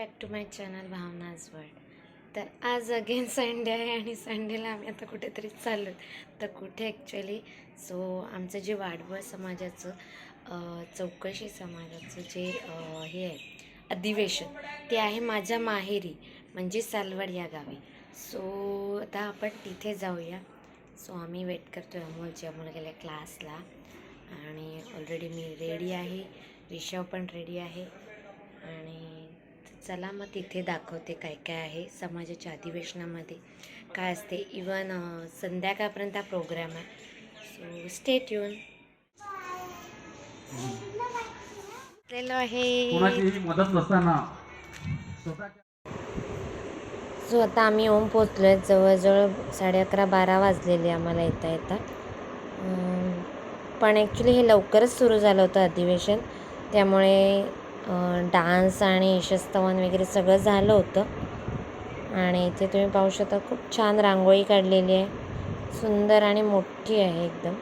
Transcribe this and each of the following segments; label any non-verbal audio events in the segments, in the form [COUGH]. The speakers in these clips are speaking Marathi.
Back to my channel Bhavana's world तर आज अगेन संडे [LAUGHS] आहे आणि संडेला आम्ही आता कुठेतरी चाललो तर कुठे ॲक्च्युली सो आमचं जे वाडवळ समाजाचं चौकशी समाजाचं जे हे आहे अधिवेशन ते आहे माझ्या माहेरी म्हणजे सालवड या गावी. सो आता आपण तिथे जाऊया. सो आम्ही वेट करतो आहे अमोलची. अमोल गेल्या क्लासला आणि ऑलरेडी मी रेडी आहे. रिषव पण रेडी आहे. आणि चला मग तिथे दाखवते काय काय आहे समाजाच्या अधिवेशनामध्ये. काय असते? इवन संध्याकाळपर्यंत हा प्रोग्राम आहे. सो स्टेट येऊन सो आता आम्ही ओम पोचलो आहे जवळजवळ साडे अकरा बारा वाजलेले आम्हाला येता येता. पण ॲक्च्युली हे लवकरच सुरू झालं होतं अधिवेशन. त्यामुळे डान्स आणि यशस्तवन वगैरे सगळं झालं होतं. आणि इथे तुम्ही पाहू शकता खूप छान रांगोळी काढलेली आहे. सुंदर आणि मोठी आहे एकदम.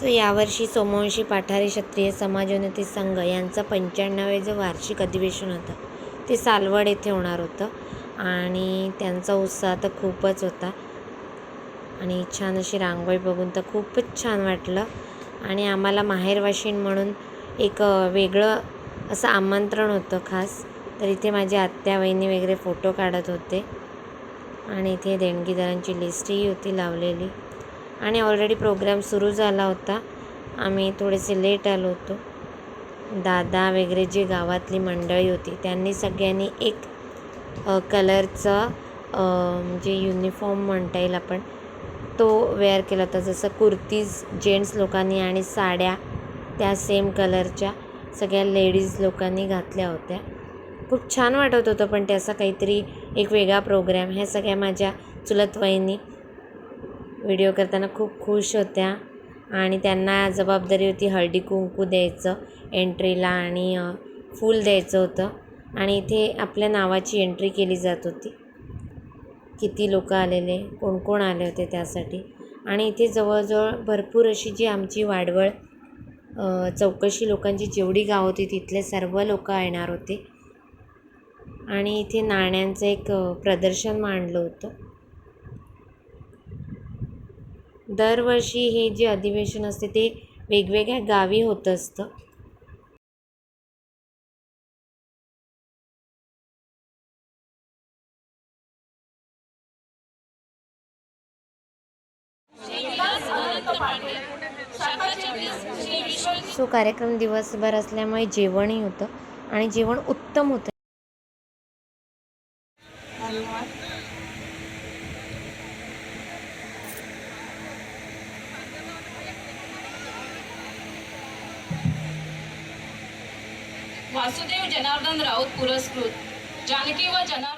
सो यावर्षी सोमवंशी पाठारी क्षत्रिय समाजोन्नती संघ यांचं पंच्याण्णवे जे वार्षिक अधिवेशन होतं. ते सालवड येथे होणार होतं. आणि त्यांचा उत्साह तर खूपच होता. आणि छान अशी रांगोळी बघून तर खूपच छान वाटलं. आणि आम्हाला माहेरवाशीण म्हणून एक वेगळं असं आमंत्रण होतं खास. तर इथे माझी आत्या वहिनी वगैरे फोटो काढत होते. आणि इथे देणगीदारांची लिस्टही होती लावलेली. आणि ऑलरेडी प्रोग्राम सुरू झाला होता. आम्ही थोडेसे लेट आलो होतो. दादा वगैरे जी गावातली मंडळी होती त्यांनी सगळ्यांनी एक कलरचं म्हणजे जे युनिफॉर्म म्हणता येईल आपण तो वेअर केला होता. जसं कुर्तीज जेंट्स लोकांनी आणि साड्या त्या सेम कलरच्या सगळ्या लेडीज लोकांनी घातल्या होत्या. खूप छान वाटत होतं पण ते काहीतरी एक वेगळा प्रोग्रॅम ह्या सगळ्या माझ्या चुलत वहिनी व्हिडिओ करताना खूप खुश होत्या. आणि त्यांना जबाबदारी होती हळदी कुंकू द्यायचं एंट्रीला आणि फूल द्यायचं होतं. आणि इथे आपल्या नावाची एंट्री केली जात होती. किती लोक आलेले कोण कोण आले होते त्यासाठी. आणि इथे जवळजवळ भरपूर अशी जी आमची वाडवळ चौकशी लोकांची जेवढी गाव होती तिथले सर्व लोक येणार होते. आणि इथे नाण्यांचं एक प्रदर्शन मांडलं होतं. दरवर्षी हे जे अधिवेशन असते ते वेगवेगळ्या गावी होत असतं. सो कार्यक्रम दिवसभर असल्यामुळे जेवणही होतं आणि जेवण उत्तम होतं. वासुदेव जनार्दन राऊत पुरस्कृत. जानकी व जनार्दन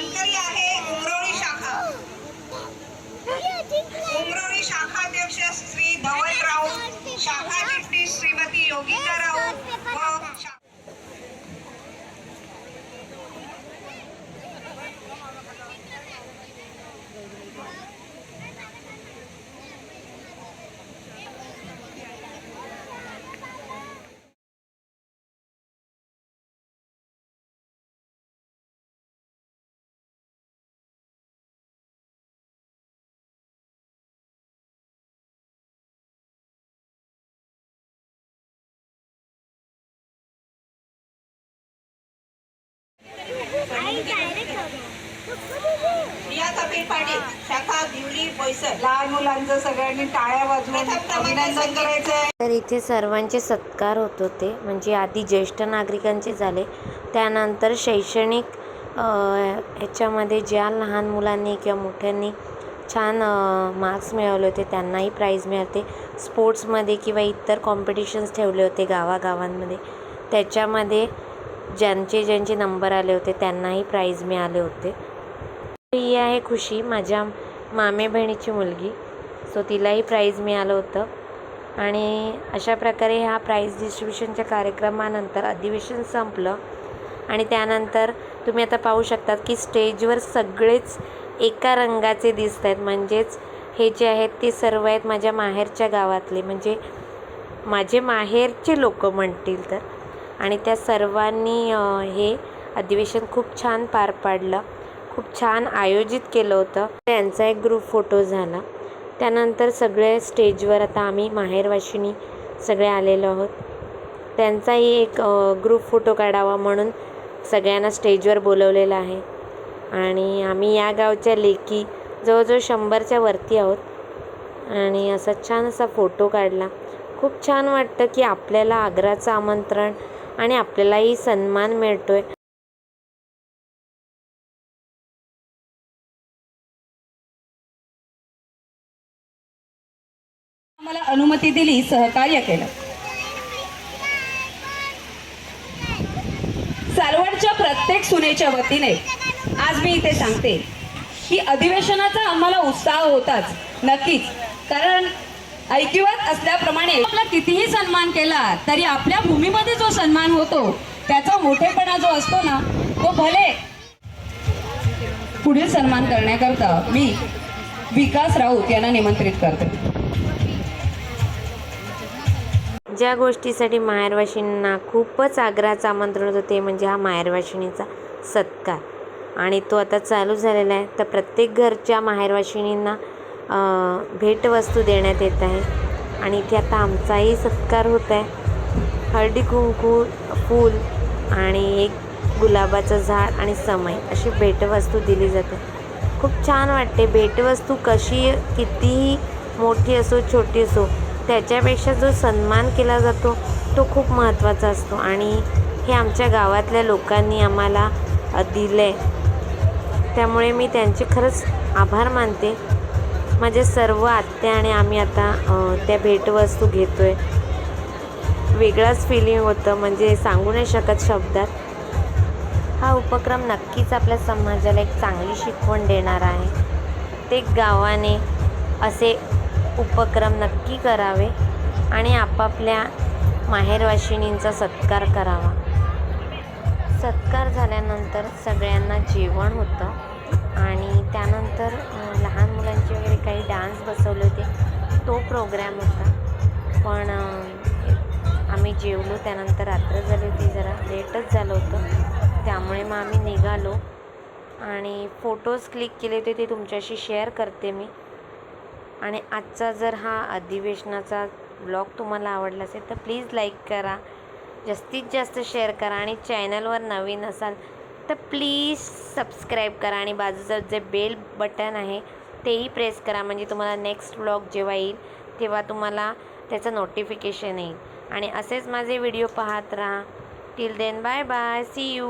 मानकरी आहे उमरोळी शाखा उमरोळी शाखाध्यक्ष श्री धवल राऊत शाखा चिटणीस श्रीमती योगिता राऊत व लहान मुलांचं सगळ्यांनी टाळ्या वाजवून अभिनंदन करायचंय. तर इथे सर्वांचे सत्कार होत होते. म्हणजे आधी ज्येष्ठ नागरिकांचे झाले. त्यानंतर शैक्षणिक ह्याच्यामध्ये ज्या लहान मुलांनी किंवा मोठ्यांनी छान मार्क्स मिळवले होते त्यांनाही प्राईज मिळते स्पोर्ट्समध्ये किंवा इतर कॉम्पिटिशन्स ठेवले होते गावागावांमध्ये. त्याच्यामध्ये ज्यांचे ज्यांचे नंबर आले होते त्यांनाही प्राईज मिळाले होते. ही आहे खुशी माझ्या मामे बहिणीची मुलगी. सो तिलाही प्राईज मिळालं होतं. आणि अशा प्रकारे ह्या प्राईज डिस्ट्रीब्युशनच्या कार्यक्रमानंतर अधिवेशन संपलं. आणि त्यानंतर तुम्ही आता पाहू शकतात की स्टेजवर सगळेच एका रंगाचे दिसत आहेत. म्हणजेच हे जे आहेत ते सर्व आहेत माझ्या माहेरच्या गावातले. म्हणजे माझे माहेरचे लोक म्हणतील तर. आणि त्या सर्वांनी हे अधिवेशन खूप छान पार पाडलं. खूप छान आयोजित केलं होतं. त्यांचा एक ग्रुप फोटो झाला. त्यानंतर सगळे स्टेजवर आता आम्ही माहेरवाशिनी सगळे आलेलो आहोत. त्यांचाही एक ग्रुप फोटो काढावा म्हणून सगळ्यांना स्टेजवर बोलवलेलं आहे. आणि आम्ही या गावच्या लेकी जवळजवळ शंभरच्या वरती आहोत. आणि असा छान असा फोटो काढला. खूप छान वाटतं की आपल्याला आग्राचं आमंत्रण आणि आपल्यालाही सन्मान मिळतो आहे मला अनुमती दिली सहकार्य केलं. सालवडच्या प्रत्येक सुनेच्या वतीने आज मी इथे सांगते की अधिवेशनाचा आम्हाला उत्साह होताच नक्कीच. कारण ऐकिवत असल्याप्रमाणे आपला कितीही सन्मान केला तरी आपल्या भूमीमध्ये जो सन्मान होतो त्याचा मोठेपणा जो असतो ना तो भले पुढील सन्मान करण्याकरता मी विकास राऊत यांना निमंत्रित करते. ज्या गोष्टीसाठी माहेरवाशिणींना खूपच आग्रहाचं आमंत्रण होतं ते म्हणजे हा माहेरवाशिणीचा सत्कार. आणि तो आता चालू झालेला आहे. तर प्रत्येक घरच्या माहेरवाशिणींना भेटवस्तू देण्यात येत आहे. आणि इथे आता आमचाही सत्कार होत आहे. हळदी कुंकू फूल आणि एक गुलाबाचं झाड आणि समय अशी भेटवस्तू दिली जाते. खूप छान वाटते. भेटवस्तू कशी कितीही मोठी असो छोटी असो त्याच्यापेक्षा जो सन्मान केला जातो तो खूप महत्त्वाचा असतो. आणि हे आमच्या गावातल्या लोकांनी आम्हाला दिलं आहे त्यामुळे मी त्यांचे खरंच आभार मानते. माझे सर्व आत्या आणि आम्ही आता त्या भेटवस्तू घेतो आहे वेगळाच फिलिंग होतं म्हणजे सांगू नाही शकत शब्दात. हा उपक्रम नक्कीच आपल्या समाजाला एक चांगली शिकवण देणार आहे. प्रत्येक गावाने असे उपक्रम नक्की करावे आणि आपापल्या माहेरवाशिनींचा सत्कार करावा. सत्कार झाल्यानंतर सगळ्यांना जेवण होतं आणि त्यानंतर लहान काही डान्स बसवले होते. तो प्रोग्रॅम होता. पण आम्ही जेवलो त्यानंतर रात्र झाली होती जरा. लेटच झालं होतं. त्यामुळे मग आम्ही निघालो. आणि फोटोज क्लिक केले होते ते तुमच्याशी शेअर करते मी. आणि आजचा जर हा अधिवेशनाचा ब्लॉग तुम्हाला आवडला असेल तर प्लीज लाईक करा. जास्तीत जास्त शेअर करा. आणि चॅनलवर नवीन असाल तर प्लीज सबस्क्राईब करा. आणि बाजूचं जे बेल बटन आहे तेही प्रेस करा. म्हणजे तुम्हाला नेक्स्ट ब्लॉग जेव्हा येईल तेव्हा तुम्हाला त्याचं नोटिफिकेशन येईल. आणि असेच माझे व्हिडिओ पाहत राहा. Till then bye bye see you